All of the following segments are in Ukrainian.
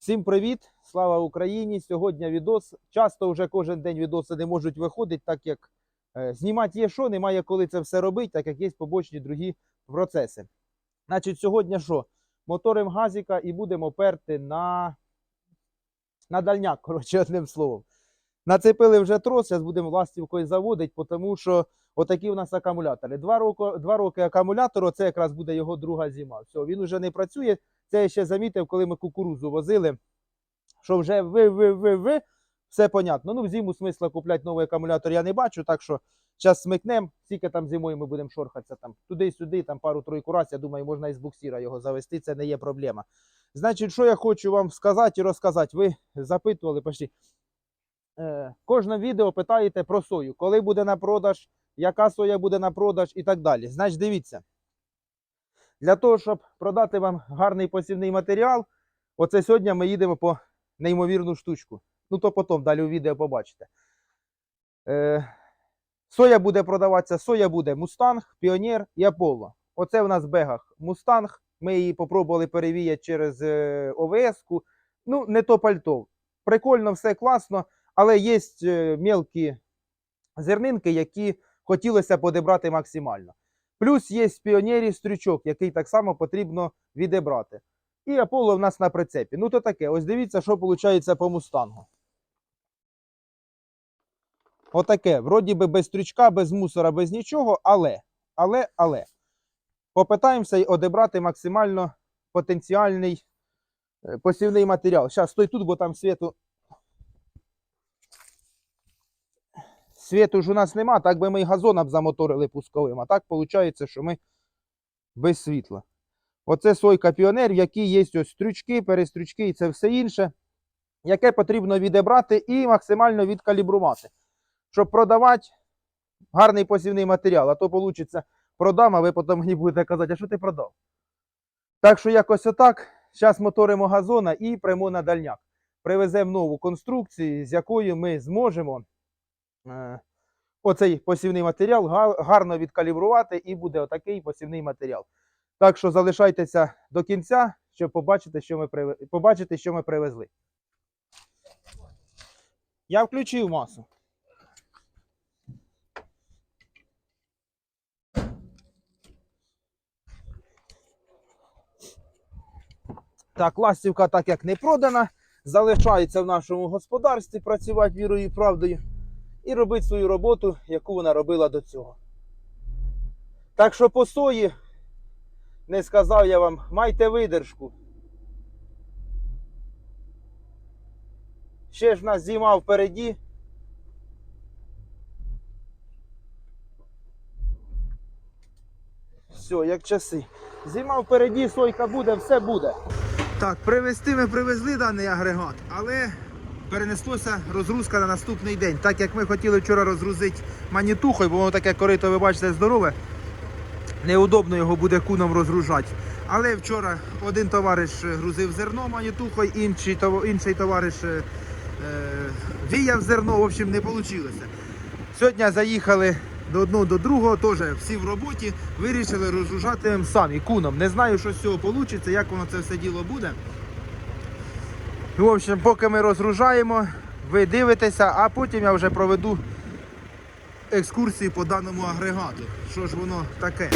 Всім привіт! Слава Україні! Сьогодні відос. Часто вже кожен день відоси не можуть виходити, так як е, знімати є що, немає коли це все робити, так як є побочні другі процеси. Значить, сьогодні що? Моторим газіка і будемо перти на, на дальняк, коротше, одним словом. Нацепили вже трос, зараз будемо ластівкою заводити, тому що отакі у нас акумулятори. Два роки, два роки акумулятору, це якраз буде його друга зима. Все, він вже не працює. Це я ще замітив, коли ми кукурузу возили, що вже ви, ви, ви, ви, все понятно. Ну, в зиму смисла купляти новий акумулятор я не бачу, так що зараз смикнемо, скільки там зимою ми будемо шорхатися там туди-сюди, там пару-тройку раз, я думаю, можна із буксіра його завести, це не є проблема. Значить, що я хочу вам сказати і розказати, ви запитували почти. Е, кожне відео питаєте про сою, коли буде на продаж, яка соя буде на продаж і так далі. Значить, дивіться. Для того, щоб продати вам гарний посівний матеріал, оце сьогодні ми їдемо по неймовірну штучку. Ну, то потім далі у відео побачите. Е, соя буде продаватися, соя буде Мустанг, Піонер і Аполло. Оце в нас в бегах Мустанг. Ми її попробували перевіяти через е, ОВС-ку. Ну, не то пальто. Прикольно, все класно, але є е, мелкі зернинки, які хотілося подібрати максимально. Плюс є піонері стрючок, який так само потрібно відібрати. І Аполло в нас на прицепі. Ну то таке, ось дивіться, що виходить по мустангу. Отаке, вроді би без стрючка, без мусора, без нічого, але, але, але. Попитаємося й одібрати максимально потенціальний е, посівний матеріал. Зараз стой тут, бо там світу. Світу ж у нас нема, так би ми й газоном замоторили пусковим. А так виходить, що ми без світла. Оце сойка піонер, в якій є ось стрючки, перестрючки і це все інше, яке потрібно відібрати і максимально відкалібрувати, щоб продавати гарний посівний матеріал. А то вийде, продам, а ви потім мені будете казати, а що ти продав? Так що якось отак. Зараз моторимо газона і прямо на дальняк. Привеземо нову конструкцію, з якою ми зможемо е, оцей посівний матеріал га- гарно відкалібрувати, і буде отакий посівний матеріал. Так що залишайтеся до кінця, щоб побачити, що ми, приве- побачити, що ми привезли. Я включив масу. Так, ластівка, так як не продана, залишається в нашому господарстві працювати вірою і правдою і робити свою роботу, яку вона робила до цього. Так що по сої, не сказав я вам, майте видержку. Ще ж нас зима впереді. Все, як часи. Зима впереді, сойка буде, все буде. Так, привезти ми привезли даний агрегат, але перенеслося розгрузка на наступний день. Так як ми хотіли вчора розгрузити манітухою, бо воно таке корито, ви бачите, здорове. Неудобно його буде куном розгружати. Але вчора один товариш грузив зерно манітухою, інший, інший товариш е, е, віяв зерно, в общем, не вийшло. Сьогодні заїхали до одного до другого, теж всі в роботі, вирішили розгружати самі куном. Не знаю, що з цього вийде, як воно це все діло буде. В общем, поки ми розгружаємо, ви дивитеся, а потім я вже проведу екскурсії по даному агрегату. Що ж воно таке?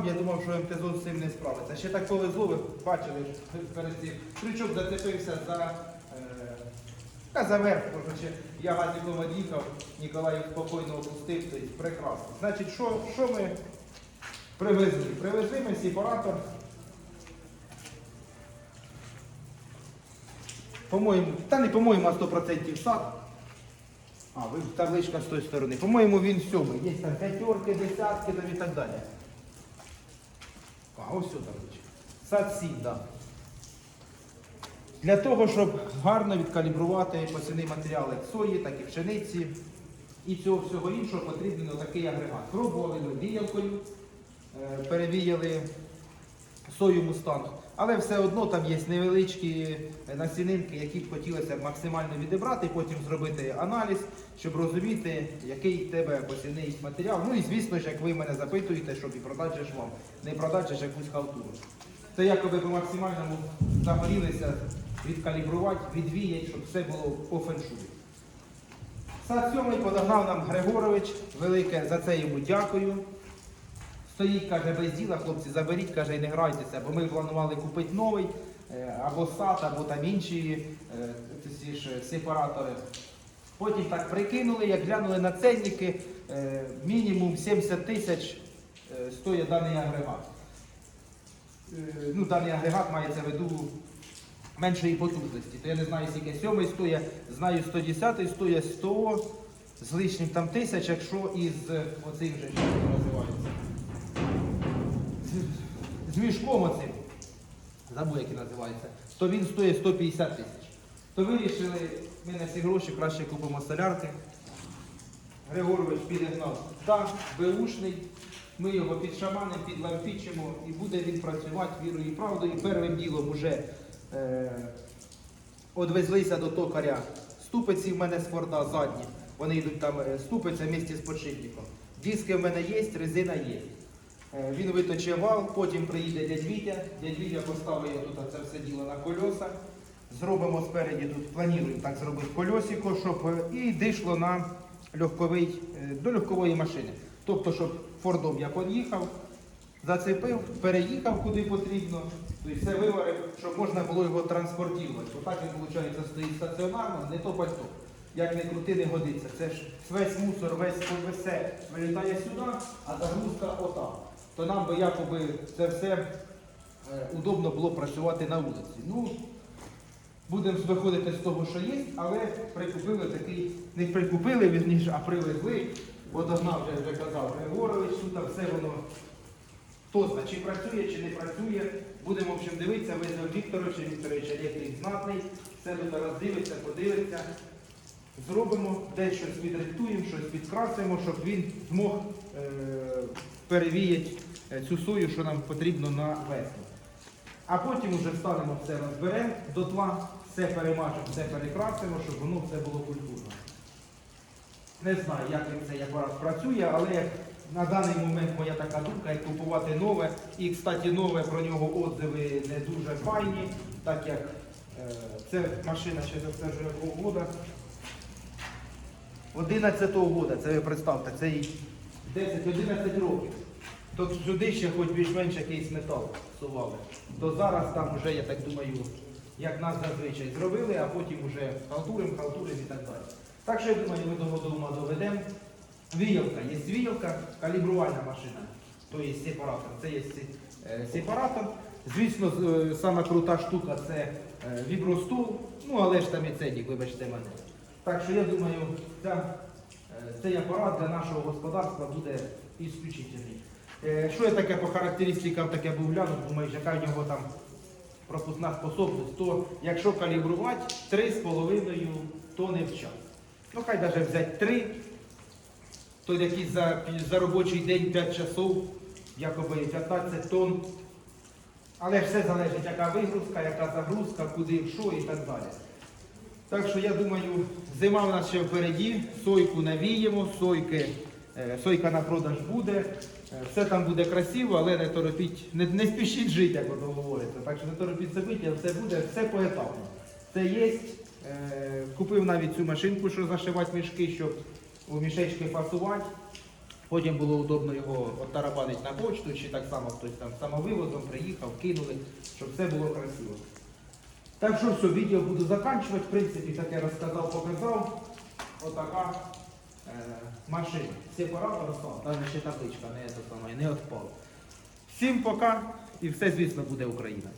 Сам, я думав, що МТЗ з цим не справиться. Ще так повезло, ви бачили, перед цим крючок зацепився за, е, та за верх, коротше, я газиком від'їхав, Ніколай спокійно опустив, тобто прекрасно. Значить, що, що ми привезли? Привезли ми сепаратор. По-моєму, та не по-моєму, а 100% сад. А, ви табличка з тої сторони. По-моєму, він сьомий. Є там п'ятерки, десятки і так далі. А, ось сюди. Сад 7, так. Да. Для того, щоб гарно відкалібрувати посівний матеріал як сої, так і пшениці. І цього всього іншого потрібен такий агрегат. Пробували віялкою, е, перевіяли сою мустанг. Але все одно там є невеличкі насінинки, які б хотілося максимально відібрати, потім зробити аналіз, щоб розуміти, який в тебе посівний матеріал. Ну і звісно ж, як ви мене запитуєте, щоб і продати вам, не продати якусь халтуру. Це якоби по максимальному загорілися відкалібрувати, відвіяти, щоб все було по феншую. Сад сьомий подогнав нам Григорович. Велике за це йому дякую. Стоїть, каже, без діла, хлопці, заберіть, каже, і не грайтеся, бо ми планували купити новий, е, або сад, або там інші е, ж сепаратори. Потім так прикинули, як глянули на ценники, е, мінімум 70 тисяч стоїть даний агрегат. Ну, даний агрегат мається в виду меншої потужності. То я не знаю, скільки сьомий стоїть, знаю 110 стоїть 100 з лишнім там тисяч, якщо із е, оцим же що називається. З, з мішком оцим, забув, як називається, то він стоїть 150 тисяч. То вирішили, ми на ці гроші краще купимо солярки. Григорович підігнав так, беушний. Ми його підшаманимо, підлампічимо і буде він працювати вірою і правдою. Первим ділом вже е, одвезлися до токаря. Ступиці в мене з Форда задні. Вони йдуть там е, ступиця в місті з подшипником. Диски в мене є, резина є. Е, Він виточив вал, потім приїде дядь Вітя. Дядь Вітя поставить тут це все діло на кольоса. Зробимо спереді тут, плануємо так зробити кольосико, щоб е, і дійшло на легковий, е, до легкової машини. Тобто, щоб фордом я під'їхав, зацепив, переїхав куди потрібно, тобто все виварив, щоб можна було його транспортувати. Отак він, виходить, стоїть стаціонарно, не то пальто. Як не крути, не годиться. Це ж весь мусор, весь все вилітає сюди, а загрузка отак. То нам би якоби це все е, удобно було працювати на вулиці. Ну, Будемо виходити з того, що є, але прикупили такий, не прикупили, вірніше, а привезли. Водогнав вже, вже казав Григорович, там все воно хто чи працює, чи не працює. Будемо в общем, дивитися, визвав Вікторовича, Вікторович електрик знатний, все тут роздивиться, подивиться. Зробимо, десь щось підрихтуємо, щось підкрасимо, щоб він змог е- перевіяти цю сою, що нам потрібно на весну. А потім вже встанемо все розберемо до тла, все перемажемо, все перекрасимо, щоб воно все було культурно. Не знаю, як цей апарат працює, але на даний момент моя така думка, як купувати нове. І, кстати, нове про нього отзиви не дуже файні, так як е, це машина ще за це вже года. 11-го года, це ви представте, це їй 10-11 років. То сюди ще хоч більш-менш якийсь метал сували. То зараз там вже, я так думаю, як нас зазвичай зробили, а потім вже халтурим, халтурим і так далі. Так що я думаю, ми до дома доведемо. Віялка, є віялка, калібрувальна машина, то є сепаратор. Це є е, сепаратор. Звісно, е, сама крута штука це е, вібростул, ну але ж там і цедік, вибачте мене. Так що я думаю, ця, цей апарат для нашого господарства буде ісключительний. Е, Що я таке по характеристикам таке був глянув, думаю, яка в нього там пропускна способність, то якщо калібрувати 3,5 тони в час. Ну хай навіть взяти 3, то якийсь за, за робочий день 5 часов, якоби 15 тонн. Але ж все залежить, яка вигрузка, яка загрузка, куди, що і так далі. Так що я думаю, зима в нас ще впереді, сойку навіємо, сойки, Е, сойка на продаж буде, е, все там буде красиво, але не торопіть, не, не спішіть жити, як воно говорите. Так що не торопіть собиття, все буде, все поетапно. Це є. Е, купив навіть цю машинку, щоб зашивати мішки, щоб у мішечки фасувати. Потім було удобно його оттарабанити на почту, чи так само хтось там самовивозом приїхав, кинули, щоб все було красиво. Так що все, відео буду заканчувати, В принципі, таке розказав, показав. Отака. Е, машин. Сепаратор остав, навіть ще табличка не, не відпала. Всім пока і все, звісно, буде Україна.